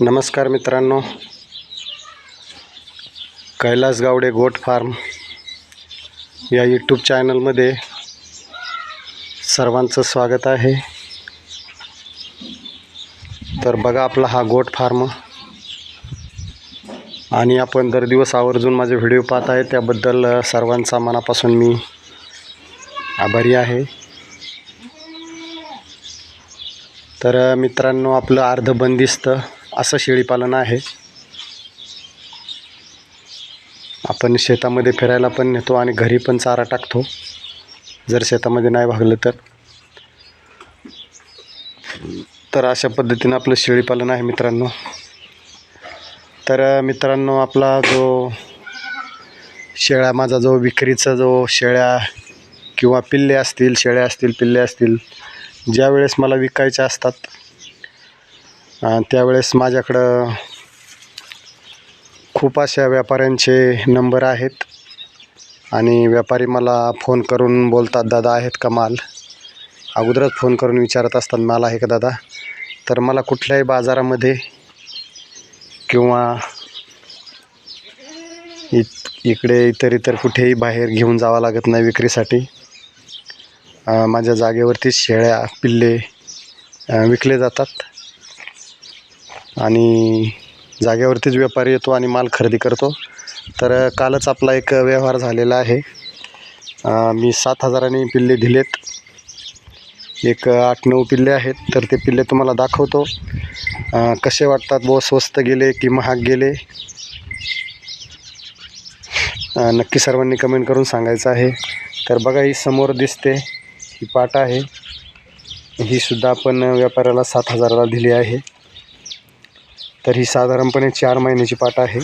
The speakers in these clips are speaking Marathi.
नमस्कार मित्रांनो. कैलास गावडे गोट फार्म या यूट्यूब चॅनलमध्ये सर्वांचं स्वागत आहे. तर बघा आपला हा गोट फार्म. आणि आपण दर दिवस आवर्जून माझे व्हिडिओ पाहत आहे. त्याबद्दल सर्वांचा मनापासून मी आभारी आहे. तर मित्रांनो आपलं अर्धबंदिस्त असं शेळीपालन आहे. आपण शेतामध्ये फिरायला पण नेतो आणि घरी पण चारा टाकतो. जर शेतामध्ये नाही भागलं तर. तर अशा पद्धतीनं आपलं शेळीपालन आहे मित्रांनो. तर मित्रांनो आपला जो शेळ्या माझा जो विक्रीचा जो शेळ्या किंवा पिल्ले असतील शेळ्या असतील पिल्ले असतील ज्या वेळेस मला विकायच्या असतात त्यावेळेस माझ्याकडं खूप अशा व्यापाऱ्यांचे नंबर आहेत. आणि व्यापारी मला फोन करून बोलतात दादा आहेत का माल? अगोदरच फोन करून विचारत असतात माल आहे का दादा? तर मला कुठल्याही बाजारामध्ये किंवा इत इकडे इतर इतर कुठेही बाहेर घेऊन जावं लागत नाही विक्रीसाठी. माझ्या जागेवरतीच शेळ्या पिल्ले विकले जातात. आणि जागेवरतीच व्यापारी येतो आणि माल खरेदी करतो. तर कालच आपला एक व्यवहार झालेला आहे. मी सात हजारांनी पिल्ले दिलेत. एक आठ नऊ पिल्ले आहेत. तर ते पिल्ले तुम्हाला दाखवतो. कसे वाटतात? व स्वस्त गेले की महाग गेले? नक्की सर्वांनी कमेंट करून सांगायचं आहे. तर बघा ही समोर दिसते. ही पाट आहे. ही सुद्धा आपण व्यापाऱ्याला सात हजाराला दिली आहे. तर ही साधारणपणे चार महिन्याची पाट आहे.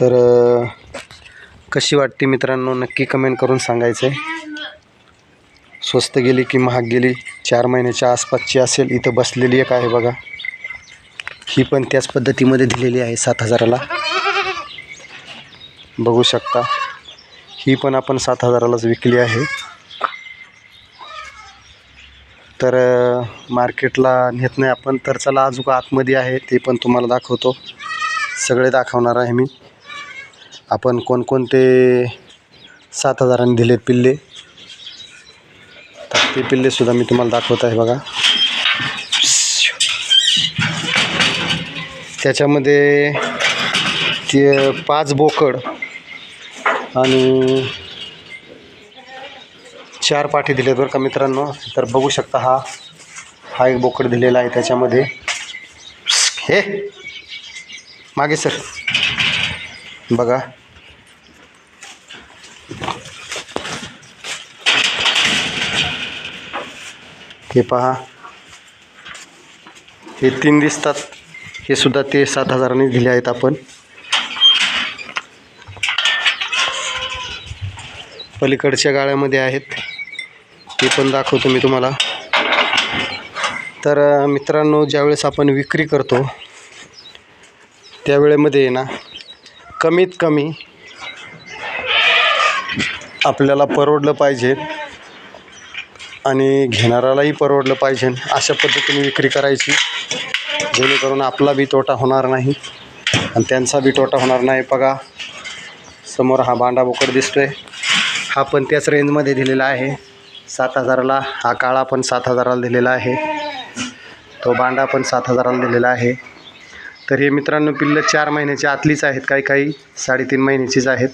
तर कशी वाटते मित्रांनो? नक्की कमेंट करून सांगायचं आहे स्वस्त गेली की महाग गेली? चार महिन्याच्या आसपासची असेल इथं बसलेली एक आहे बघा. ही पण त्याच पद्धतीमध्ये दिलेली आहे सात हजाराला. बघू शकता. ही पण आपण सात हजारालाच विकली आहे. तर मार्केटला नेत नाही आपण तर चला अजून आतमध्ये आहे ते पण तुम्हाला दाखवतो. सगळे दाखवणार आहे मी. आपण कोणकोणते सात हजारांनी दिलेत पिल्ले? तर ते पिल्लेसुद्धा मी तुम्हाला दाखवत आहे बघा. त्याच्यामध्ये ते पाच बोकड आणि चार पाठी दिलेत बरं का मित्रांनो. तर बघू शकता हा हा एक बोकड दिलेला आहे त्याच्यामध्ये. हे मागे सर. बघा. हे पहा. हे तीन दिसतात. हे सुद्धा ते सात हजारांनी दिले आहेत आपण. पलीकडच्या गाळ्यामध्ये आहेत. ते पण दाखवतो मी तुम्हाला. तर मित्रांनो ज्यावेळेस आपण विक्री करतो त्यावेळेमध्ये ना कमीत कमी आपल्याला परवडलं पाहिजे आणि घेणाऱ्यालाही परवडलं पाहिजे. अशा पद्धतीने विक्री करायची जेणेकरून आपला बी तोटा होणार नाही आणि त्यांचा बी तोटा होणार नाही. बघा समोर हा भांडा बोकड दिसतोय. हा पण त्याच रेंजमध्ये दिलेला आहे. सात हजाराला हा काळा पण सात हजाराला दिलेला आहे. तो बांडा पण सात हजाराला दिलेला आहे. तर हे मित्रांनो पिल्लं चार महिन्याची आतलीच आहेत. काही काही साडेतीन महिन्याचीच आहेत.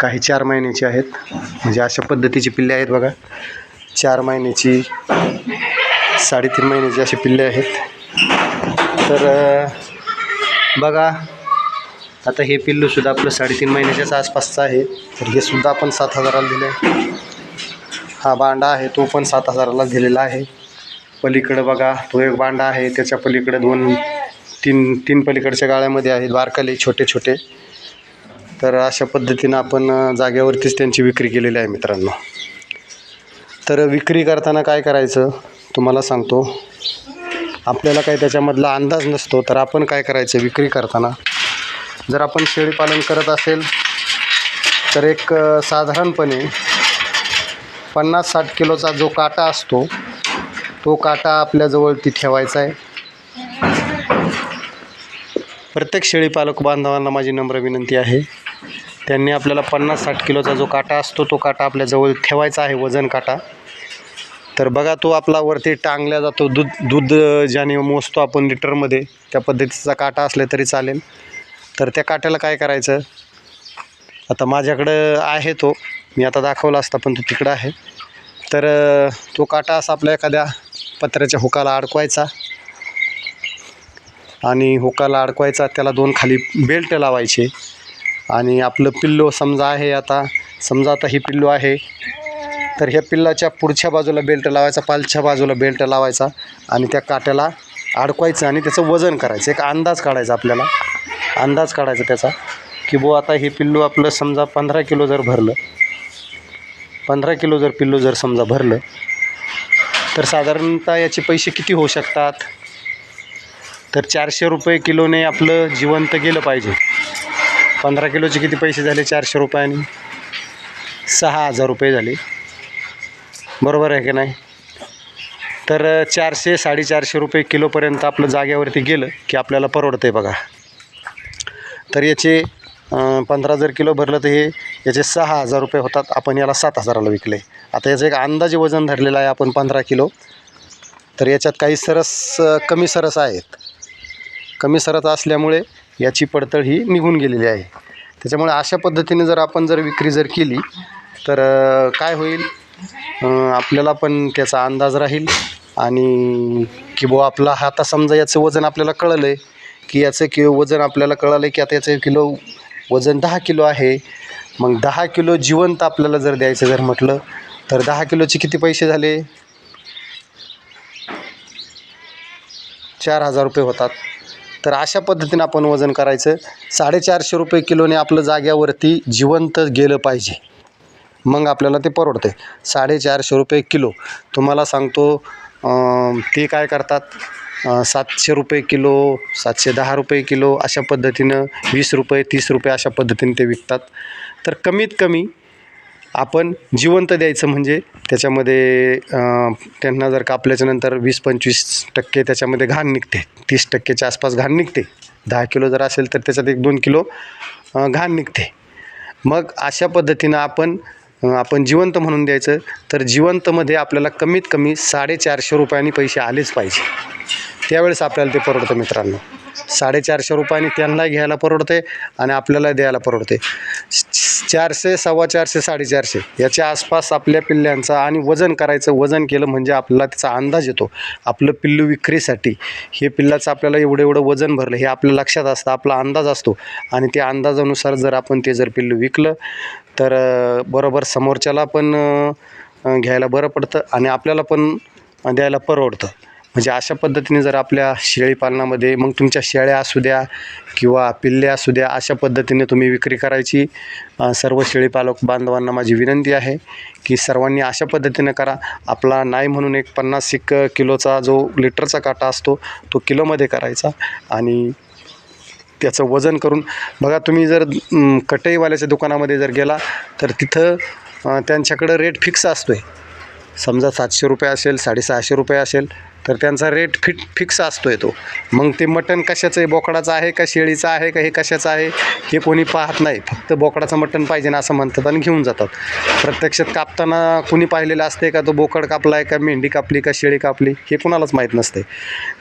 काही चार महिन्याची आहेत. म्हणजे अशा पद्धतीची पिल्ले आहेत बघा. चार महिन्याची साडेतीन महिन्याची अशी पिल्ले आहेत. तर बघा. आता हे पिल्लूसुद्धा आपलं साडेतीन महिन्याच्याच आसपासचं आहे. तर हे सुद्धा आपण सात हजाराला दिले हा बांडा आहे तो पण सात हजाराला दिलेला आहे. पलीकडं बघा तो एक बांडा आहे त्याच्या पलीकडे दोन तीन तीन पलीकडच्या गाळ्यामध्ये आहेत बारकाले छोटे छोटे तर अशा पद्धतीनं आपण जागेवरतीच त्यांची विक्री केलेली आहे मित्रांनो. तर विक्री करताना काय करायचं तुम्हाला सांगतो. आपल्याला काही त्याच्यामधला अंदाज नसतो तर आपण काय करायचं विक्री करताना. जर आपण शेळीपालन करत असेल तर एक साधारणपणे पन्नास साठ किलोचा जो काटा असतो तो काटा आपल्याजवळ ती ठेवायचा आहे. प्रत्येक शेळी पालक बांधवांना माझी नम्र विनंती आहे. त्यांनी आपल्याला पन्नास साठ किलोचा जो काटा असतो तो काटा आपल्याजवळ ठेवायचा आहे वजन काटा. तर बघा तो आपला वरती टांगल्या जातो दूध दूध ज्याने मोजतो आपण लिटरमध्ये त्या पद्धतीचा काटा असले तरी चालेल. तर त्या काट्याला काय करायचं? आता माझ्याकडं आहे तो. मी आता दाखवला असता पण तो तिकडं आहे. तर तो काटा असा आपल्या एखाद्या पत्र्याच्या हुकाला अडकवायचा. आणि हुकाला अडकवायचा त्याला दोन खाली बेल्ट लावायचे. आणि आपलं पिल्लो समजा आहे आता समजा आता ही पिल्लो आहे. तर ह्या पिल्लाच्या पुढच्या बाजूला बेल्ट लावायचा पालच्या बाजूला बेल्ट लावायचा. आणि त्या काट्याला अडकवायचं आणि त्याचं वजन करायचं. एक अंदाज काढायचा आपल्याला. अंदाज काढायचा त्याचा की बो आता हे पिल्लू आपलं समजा पंधरा किलो जर भरलं पंधरा किलो जर पिल्लू जर समजा भरलं तर साधारणतः याचे पैसे किती होऊ शकतात? तर चारशे रुपये किलोने आपलं जिवंत गेलं पाहिजे. पंधरा किलोचे किती पैसे झाले? चारशे रुपयाने. सहा हजार रुपये झाले. बरोबर आहे की नाही? तर चारशे साडेचारशे रुपये किलोपर्यंत आपलं जाग्यावरती गेलं की आपल्याला परवडतं आहे बघा. तर याचे पंधरा जर किलो भरलं तर हे याचे सहा हजार रुपये होतात. आपण याला सात हजाराला विकले. आता याचं एक अंदाजे वजन धरलेलं आहे आपण पंधरा किलो. तर याच्यात काही सरस कमी सरस आहेत. कमी सरस असल्यामुळे याची पडतळ ही निघून गेलेली आहे. त्याच्यामुळे अशा पद्धतीने जर आपण जर विक्री जर केली तर काय होईल? आपल्याला पण त्याचा अंदाज राहील. आणि की बुवा आपला हा आता समजा याचं वजन आपल्याला कळलं आहे की याचं कि वजन आपल्याला कळलं आहे की आता याचं किलो वजन दहा किलो आहे. मग दहा किलो जिवंत आपल्याला जर द्यायचं जर म्हटलं तर दहा किलोचे किती पैसे झाले? चार हजार रुपये होतात. तर अशा पद्धतीने आपण वजन करायचं. साडेचारशे रुपये किलोने आपलं जाग्यावरती जिवंत गेलं पाहिजे. मग आपल्याला ते परवडते साडेचारशे रुपये किलो. तुम्हाला सांगतो ते काय करतात? सातशे रुपये किलो सातशे दहा रुपये किलो अशा पद्धतीनं वीस रुपये तीस रुपये अशा पद्धतीने ते विकतात. तर कमीत कमी आपण जिवंत द्यायचं म्हणजे त्याच्यामध्ये त्यांना जर कापल्याच्यानंतर वीस पंचवीस टक्के त्याच्यामध्ये घाण निघते. तीस टक्केच्या आसपास घाण निघते. दहा किलो जर असेल तर त्याच्यात एक दोन किलो घाण निघते. मग अशा पद्धतीनं आपण आपण जिवंत म्हणून द्यायचं तर जिवंतमध्ये आपल्याला कमीत कमी साडेचारशे रुपयांनी पैसे आलेच पाहिजे. त्यावेळेस आपल्याला ते परवडतं मित्रांनो. साडेचारशे रुपयांनी त्यांना घ्यायला परवडते आणि आपल्याला द्यायला परवडते चारशे सव्वा चारशे साडेचारशे याच्या आसपास आपल्या पिल्ल्यांचा आणि वजन करायचं वजन केलं म्हणजे आपल्याला त्याचा अंदाज येतो. आपलं पिल्लू विक्रीसाठी हे पिल्लाचं आपल्याला एवढं एवढं वजन भरलं हे आपल्या लक्षात असतं आपला अंदाज असतो. आणि त्या अंदाजानुसार जर आपण ते जर पिल्लू विकलं तर बरोबर समोरच्याला पण घ्यायला बरं पडतं आणि आपल्याला पण द्यायला परवडतं. म्हणजे अशा पद्धतीने जर आपल्या शेळीपालनामध्ये मग तुमच्या शेळ्या असू द्या किंवा पिल्ले असू द्या अशा पद्धतीने तुम्ही विक्री करायची सर्व शेळीपालक बांधवांना माझी विनंती आहे की सर्वांनी अशा पद्धतीने करा. आपला नाही म्हणून एक पन्नास एक किलोचा जो लिटरचा काटा असतो तो किलोमध्ये करायचा आणि त्याचं वजन करून. बघा तुम्ही जर कटईवाल्याच्या दुकानामध्ये जर गेला तर तिथं त्यांच्याकडं रेट फिक्स असतो आहे समजा सातशे रुपये असेल साडेसहाशे रुपये असेल तर त्यांचा रेट फिट फिक्स असतो आहे तो. मग ते मटण कशाचं आहे? बोकडाचं आहे का शेळीचं आहे का? हे कशाचं आहे? हे कोणी पाहत नाही. फक्त बोकडाचं मटण पाहिजे ना असं म्हणतात आणि घेऊन जातात. प्रत्यक्षात कापताना कुणी पाहिलेलं असते का? तो बोकड कापला आहे का? मेंढी कापली का? शेळी कापली? हे कुणालाच माहीत नसते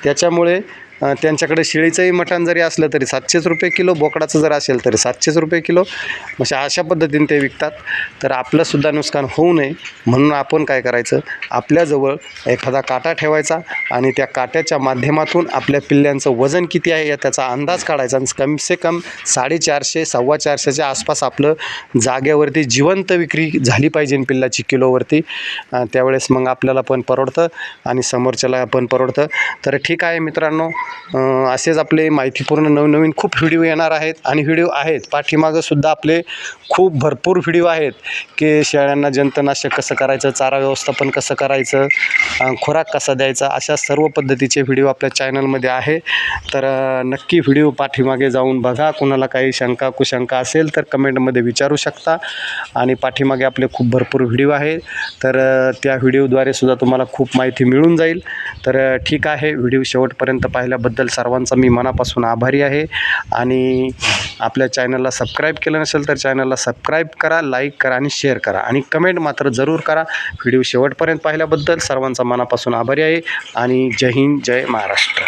त्याच्यामुळे त्यांच्याकडे शेळीचंही मटण जरी असलं तरी सातशेच रुपये किलो बोकडाचं जर असेल तरी सातशेच रुपये किलो. अशा अशा पद्धतीने ते विकतात. तर आपलंसुद्धा नुकसान होऊ नये. म्हणून आपण काय करायचं? आपल्याजवळ एखादा काटा ठेवायचा आणि त्या काट्याच्या माध्यमातून आपल्या पिल्ल्यांचं वजन किती आहे या त्याचा अंदाज काढायचा. आणि कमसे कम साडेचारशे सव्वा चारशेच्या आसपास आपलं जागेवरती जिवंत विक्री झाली पाहिजे पिल्लाची किलोवरती. त्यावेळेस मग आपल्याला पण परवडतं आणि समोरच्याला पण परवडतं. तर ठीक आहे मित्रांनो. असेच आपले माहितीपूर्ण नवनवीन खूप व्हिडिओ येणार आहेत आणि व्हिडिओ आहेत. पाठीमागंसुद्धा आपले खूप भरपूर व्हिडिओ आहेत की शेळ्यांना जंतनाशक कसं करायचं चारा व्यवस्थापन कसं करायचं खुराक कसा द्यायचा अशा सर्व पद्धतीचे व्हिडिओ आपल्या चॅनलमध्ये आहे. तर नक्की व्हिडिओ पाठीमागे जाऊन बघा. कुणाला काही शंका कुशंका असेल तर कमेंटमध्ये विचारू शकता. आणि पाठीमागे आपले खूप भरपूर व्हिडिओ आहे तर त्या व्हिडिओद्वारे सुद्धा तुम्हाला खूप माहिती मिळून जाईल. तर ठीक आहे. व्हिडिओ शेवटपर्यंत केल्याबद्दल सर्वांचा मी मनापासून आभारी आहे. आणि आपल्या चॅनलला सबस्क्राईब केलं नसेल तर चॅनलला सबस्क्राईब करा लाईक करा आणि शेअर करा. आणि कमेंट मात्र जरूर करा. व्हिडिओ शेवटपर्यंत पाहिल्याबद्दल सर्वांचा मनापासून आभारी आहे. आणि जय हिंद जय महाराष्ट्र.